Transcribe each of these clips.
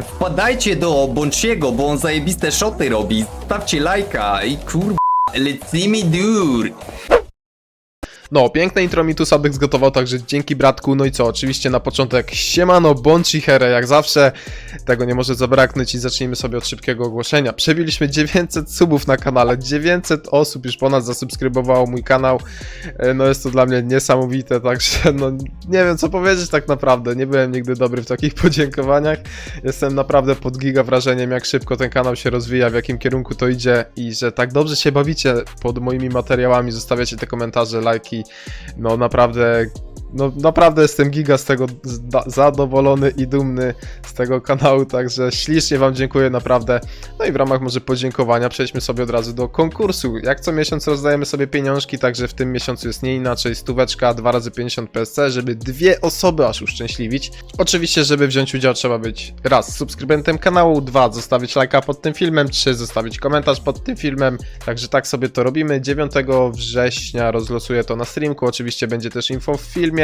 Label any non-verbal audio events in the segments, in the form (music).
Wpadajcie do Bąciego, bo on zajebiste szoty robi. Stawcie lajka i kurwa, lecimy dur. No, piękne intro mi tu Sadek zgotował, także dzięki bratku. No i co, oczywiście na początek siemano, bądź here, jak zawsze. Tego nie może zabraknąć i zacznijmy sobie od szybkiego ogłoszenia. Przebiliśmy 900 subów na kanale, 900 osób już ponad zasubskrybowało mój kanał. E, No jest to dla mnie niesamowite, także no nie wiem co powiedzieć tak naprawdę. Nie byłem nigdy dobry w takich (laughs) podziękowaniach. Jestem naprawdę pod giga wrażeniem, jak szybko ten kanał się rozwija, w jakim kierunku to idzie i że tak dobrze się bawicie pod moimi materiałami, zostawiacie te komentarze, lajki. No naprawdę, no naprawdę jestem giga z tego zadowolony i dumny z tego kanału, także ślicznie Wam dziękuję naprawdę. No i w ramach może podziękowania przejdźmy sobie od razu do konkursu. Jak co miesiąc rozdajemy sobie pieniążki, także w tym miesiącu jest nie inaczej. Stóweczka 2 razy 50 PSC, żeby dwie osoby aż uszczęśliwić. Oczywiście, żeby wziąć udział trzeba być raz subskrybentem kanału, dwa zostawić lajka pod tym filmem, trzy zostawić komentarz pod tym filmem. Także tak sobie to robimy. 9 września rozlosuję to na streamku, oczywiście będzie też info w filmie.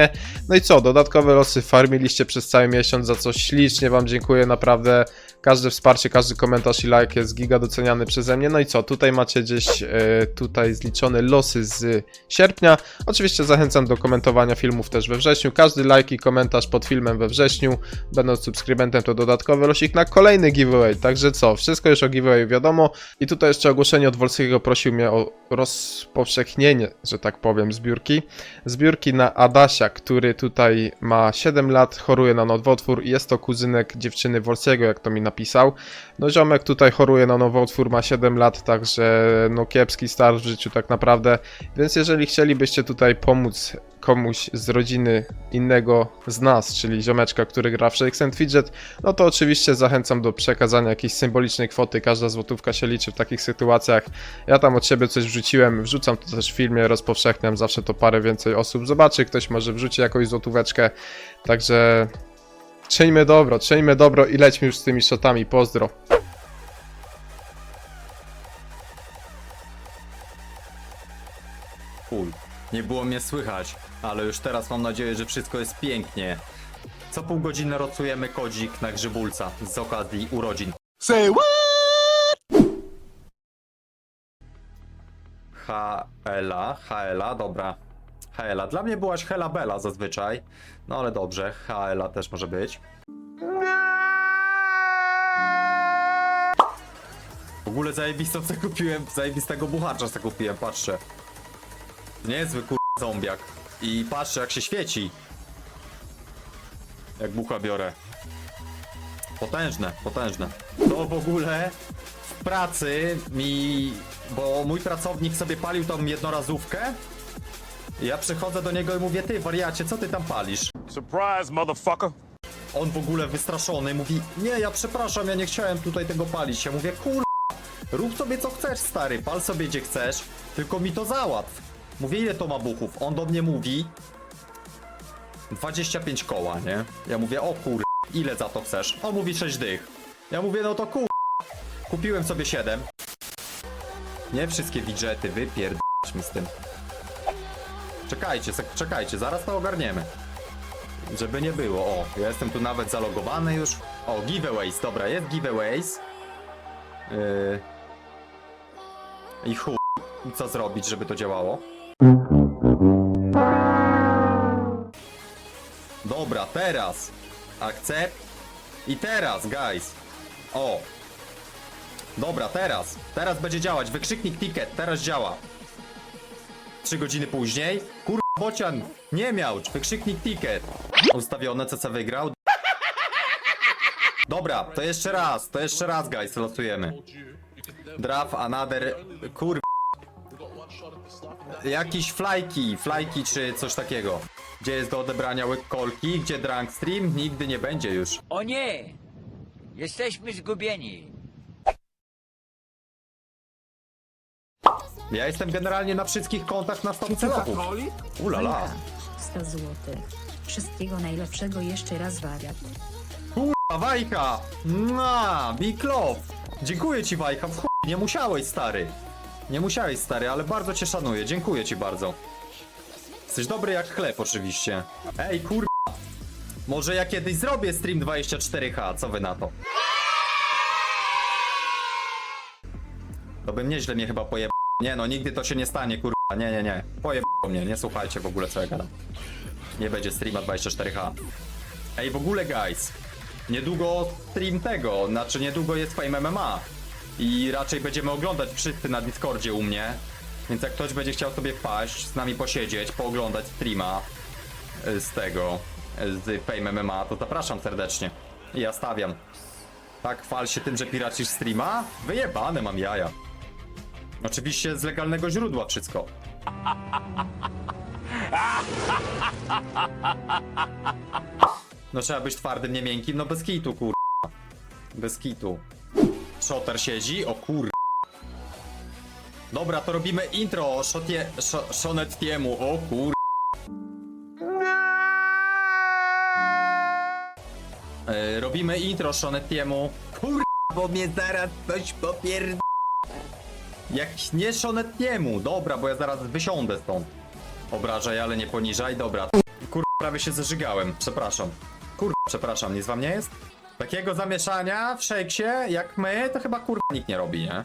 No i co, dodatkowe losy farmiliście przez cały miesiąc, za co ślicznie Wam dziękuję, naprawdę. Każde wsparcie, każdy komentarz i like jest giga doceniany przeze mnie. No i co, tutaj macie gdzieś e, tutaj zliczone losy z sierpnia. Oczywiście zachęcam do komentowania filmów też we wrześniu. Każdy like i komentarz pod filmem we wrześniu, będąc subskrybentem, to dodatkowy losik na kolejny giveaway. Także co, wszystko już o giveaway wiadomo. I tutaj jeszcze ogłoszenie od Wolskiego prosił mnie o rozpowszechnienie, że tak powiem, zbiórki. Zbiórki na Adasia, który tutaj ma 7 lat, choruje na nowotwór i jest to kuzynek dziewczyny Wolskiego, jak to mi napisał. No ziomek tutaj choruje na nowotwór, ma 7 lat, także no kiepski start w życiu tak naprawdę. Więc jeżeli chcielibyście tutaj pomóc komuś z rodziny innego z nas, czyli ziomeczka, który gra w Shakes and Fidget, no to oczywiście zachęcam do przekazania jakiejś symbolicznej kwoty. Każda złotówka się liczy w takich sytuacjach. Ja tam od siebie coś wrzuciłem, wrzucam to też w filmie, rozpowszechniam, zawsze to parę więcej osób zobaczy, ktoś może wrzuci jakąś złotóweczkę, także czyńmy dobro, czyńmy dobro i lećmy już z tymi shotami, pozdro. Chuj, nie było mnie słychać, ale już teraz mam nadzieję, że wszystko jest pięknie. Co pół godziny rocujemy kodzik na grzybulca z okazji urodzin. Say what? Hela, Hela, dobra. Hela. Dla mnie byłaś Hela Bela zazwyczaj. No ale dobrze, Hela też może być. W ogóle zajebistą co kupiłem, zajebistego bucharcza co kupiłem, patrzcie. Niezły kur... zombiak. I patrzcie jak się świeci. Jak bucha biorę. Potężne, potężne. To w ogóle w pracy mi... Bo mój pracownik sobie palił tą jednorazówkę. Ja przychodzę do niego i mówię, ty wariacie, co ty tam palisz? Surprise, motherfucker. On w ogóle wystraszony mówi, nie, ja przepraszam, ja nie chciałem tutaj tego palić. Ja mówię, kur... Rób sobie co chcesz, stary, pal sobie gdzie chcesz, tylko mi to załatw. Mówię, ile to ma buchów? On do mnie mówi... 25 koła, nie? Ja mówię, o kur... ile za to chcesz? On mówi 6 dych. Ja mówię, no to kur... Kupiłem sobie 7. Nie wszystkie widżety, wypierdź mi z tym. Czekajcie, czekajcie, zaraz to ogarniemy. Żeby nie było, o, ja jestem tu nawet zalogowany już. O, giveaways, dobra, jest giveaways. Yy... I chuj, co zrobić, żeby to działało? Dobra, teraz. Akcept. I teraz, guys. O. Dobra, teraz. Teraz będzie działać. Wykrzyknik ticket, teraz działa. Trzy godziny później. Kur... bocian nie miał. Wykrzyknik ticket. Ustawione, co wygrał. Dobra, to jeszcze raz, to jeszcze raz, guys, losujemy. Draft another, kur... Jakiś flajki, flajki czy coś takiego. Gdzie jest do odebrania łyk kolki, gdzie drunk stream? Nigdy nie będzie już. O nie! Jesteśmy zgubieni. Ja jestem generalnie na wszystkich kontach na stacji celową. Oli? Ulala. 100 zł. Wszystkiego najlepszego jeszcze raz wariat. Kurwa, Wajcha! Na, Big Love! Dziękuję ci, Wajcha, w chuj. Nie musiałeś, stary. Nie musiałeś, stary, ale bardzo cię szanuję. Dziękuję ci bardzo. Jesteś dobry jak chleb, oczywiście. Ej, kurwa. Może ja kiedyś zrobię stream 24H, co wy na to? To bym nieźle mnie chyba pojebał. Nie no, nigdy to się nie stanie, kurwa. Nie, nie, nie. Pojebał mnie, nie słuchajcie w ogóle co ja gadam. Nie będzie streama 24H. Ej, w ogóle guys. Niedługo stream tego, znaczy niedługo jest Fame MMA. I raczej będziemy oglądać wszyscy na Discordzie u mnie. Więc jak ktoś będzie chciał sobie wpaść, z nami posiedzieć, pooglądać streama y, z tego, y, z Fame MMA, to zapraszam serdecznie. I ja stawiam. Tak, chwal się tym, że piracisz streama? Wyjebane mam jaja. Oczywiście z legalnego źródła wszystko. No trzeba być twardym, nie miękkim, no bez kitu, kur... Bez kitu. Shotter siedzi? O kur... Dobra, to robimy intro Shotie... Sh Shonettiemu, o kur... E, robimy intro Shonettiemu. Kur... bo mnie zaraz coś popierd... Jak nie Shonettiemu, dobra, bo ja zaraz wysiądę stąd. Obrażaj, ale nie poniżaj, dobra. Kur... prawie się zażygałem, przepraszam. Kur... przepraszam, nic wam nie jest? Takiego zamieszania w szejksie jak my, to chyba kur... nikt nie robi, nie?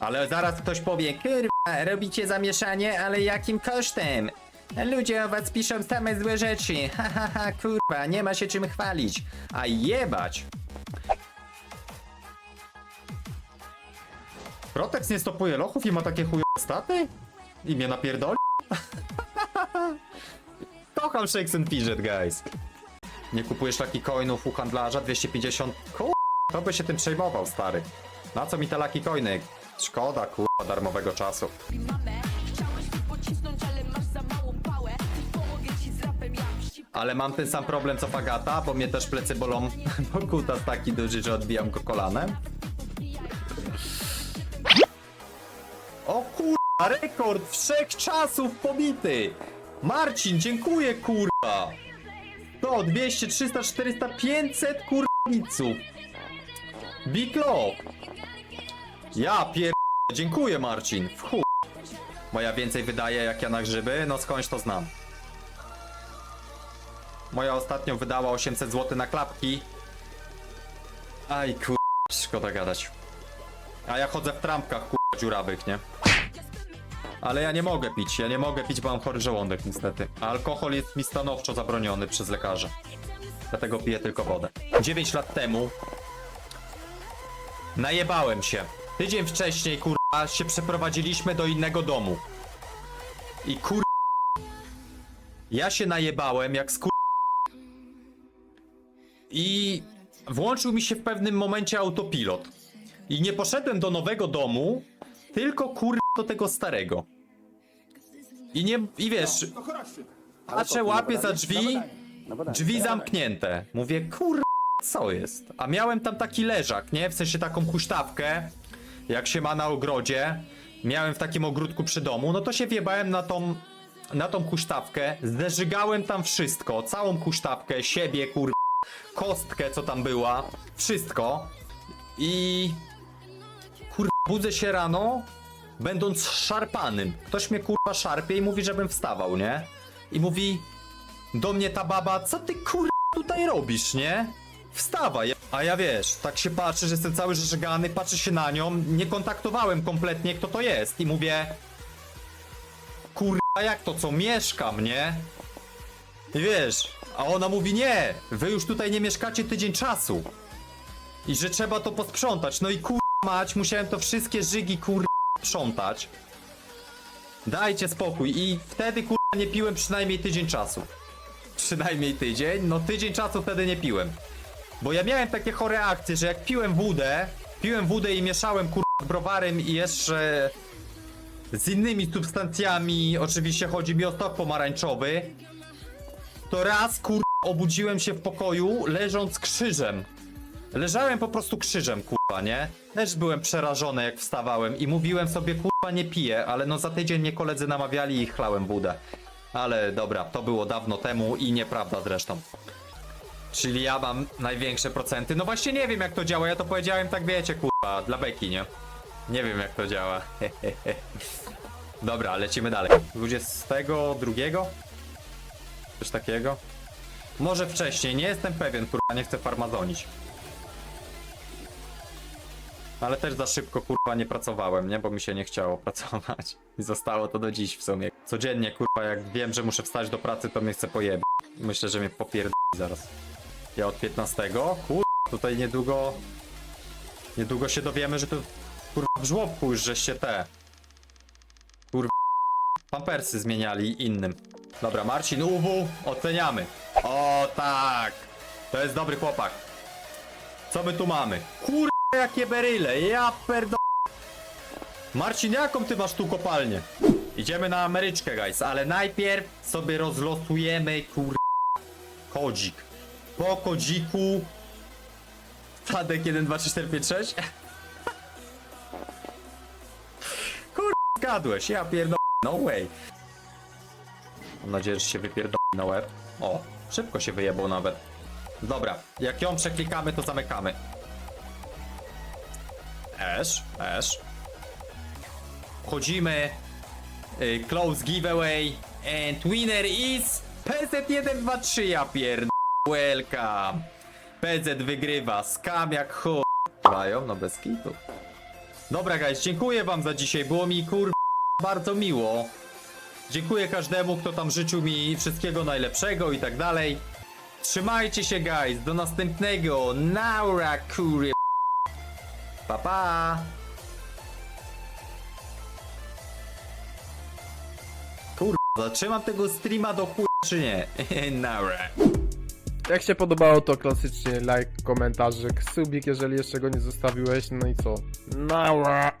Ale zaraz ktoś powie, kurwa, robicie zamieszanie, ale jakim kosztem? Ludzie o was piszą same złe rzeczy, (laughs) ha ha ha, kurwa, nie ma się czym chwalić. A jebać! Protex nie stopuje lochów i ma takie chujowe staty? I mnie napierdoli? (laughs) Kocham Shakes and Fidget, guys. Nie kupujesz Lucky Coinów u handlarza 250? Kur... To by się tym przejmował, stary. Na co mi te Lucky Coiny? Szkoda, kurwa, darmowego czasu. ale mam ten sam problem co Fagata, bo mnie też plecy bolą, (laughs) bo kutas taki duży, że odbijam go kolanem. O kurwa, rekord wszechczasów pobity! Marcin, dziękuję kurwa! 100, 200, 300, 400, 500 kurwiców! Big love! Ja pier... Dziękuję Marcin, w chuj! Bo więcej wydaję jak ja na grzyby, no skądś to znam. Moja ostatnio wydała 800 zł na klapki. Aj kur... szkoda gadać. A ja chodzę w trampkach kur... dziurawych, nie? Ale ja nie mogę pić, ja nie mogę pić, bo mam chory żołądek niestety. A alkohol jest mi stanowczo zabroniony przez lekarza. Dlatego piję tylko wodę. 9 lat temu najebałem się. Tydzień wcześniej, kurwa, się przeprowadziliśmy do innego domu. I kur... Ja się najebałem jak skur... I włączył mi się w pewnym momencie autopilot. I nie poszedłem do nowego domu, tylko kur... do tego starego. I nie... I wiesz... Patrzę, łapię za drzwi, drzwi zamknięte. Mówię, kur... co jest? A miałem tam taki leżak, nie? W sensie taką huśtawkę, jak się ma na ogrodzie. Miałem w takim ogródku przy domu, no to się wjebałem na tą na tą huśtawkę, zeżygałem tam wszystko, całą huśtawkę, siebie, kur... kostkę, co tam była, wszystko. I kur... budzę się rano, będąc szarpanym. Ktoś mnie kurwa szarpie i mówi, żebym wstawał, nie? I mówi do mnie ta baba, co ty kur... tutaj robisz, nie? Wstawaj. A ja wiesz, tak się patrzę, że jestem cały żegany, patrzę się na nią, nie kontaktowałem kompletnie, kto to jest i mówię kurwa jak to co, mieszkam, nie? I wiesz, a ona mówi nie, wy już tutaj nie mieszkacie tydzień czasu. I że trzeba to posprzątać, no i kurwa mać, musiałem to wszystkie żygi kurwa sprzątać. Dajcie spokój i wtedy kurwa nie piłem przynajmniej tydzień czasu. Przynajmniej tydzień, no tydzień czasu wtedy nie piłem. Bo ja miałem takie chore akcje, że jak piłem wódę, piłem wódę i mieszałem kurwa z browarem i jeszcze z innymi substancjami, oczywiście chodzi mi o stok pomarańczowy, to raz kur... obudziłem się w pokoju leżąc krzyżem. Leżałem po prostu krzyżem, kurwa, nie? Też byłem przerażony jak wstawałem i mówiłem sobie, kurwa, nie piję, ale no za tydzień mnie koledzy namawiali i chlałem wódę. Ale dobra, to było dawno temu i nieprawda zresztą. Czyli ja mam największe procenty. No właśnie nie wiem jak to działa, ja to powiedziałem tak wiecie, kurwa, dla beki, nie? Nie wiem jak to działa. (laughs) Dobra, lecimy dalej. 22? Coś takiego? Może wcześniej, nie jestem pewien, kurwa, nie chcę farmazonić. Ale też za szybko kurwa nie pracowałem, nie? Bo mi się nie chciało (laughs) pracować. I zostało to do dziś w sumie. Codziennie kurwa jak wiem, że muszę wstać do pracy, to mnie chce pojebać. Myślę, że mnie popierdoli zaraz. Ja od 15? Kurwa, tutaj niedługo... Niedługo się dowiemy, że tu kurwa w żłobku już żeście te... Kurwa... Pampersy zmieniali innym. Dobra, Marcin UW, oceniamy. O tak! To jest dobry chłopak. Co my tu mamy? Kurwa, jakie beryle, ja perdo... Marcin, jaką ty masz tu kopalnię? Idziemy na Ameryczkę, guys, ale najpierw sobie rozlosujemy, kur... Kodzik. Po kodziku... Tadek 1, 2, 3, 4, 5, 6. Kur... Zgadłeś, ja pierdolę. No way. Mam nadzieję, że się wypierdolę na łeb. O, szybko się wyjebał nawet. Dobra, jak ją przeklikamy, to zamykamy. Esz, esz. Wchodzimy. Y, close giveaway. And winner is PZ123, ja pierd... Welcome. PZ wygrywa, skam jak chuj. No bez kitu. Dobra guys, dziękuję wam za dzisiaj, było mi kur... bardzo miło. Dziękuję każdemu, kto tam życzył mi wszystkiego najlepszego i tak dalej. Trzymajcie się guys, do następnego. Naura kury. Pa pa. Kurwa, zatrzymam tego streama do chuj czy nie? (laughs) Naura. Jak się podobało, to klasycznie like, komentarzyk, subik, jeżeli jeszcze go nie zostawiłeś, no i co? Nara!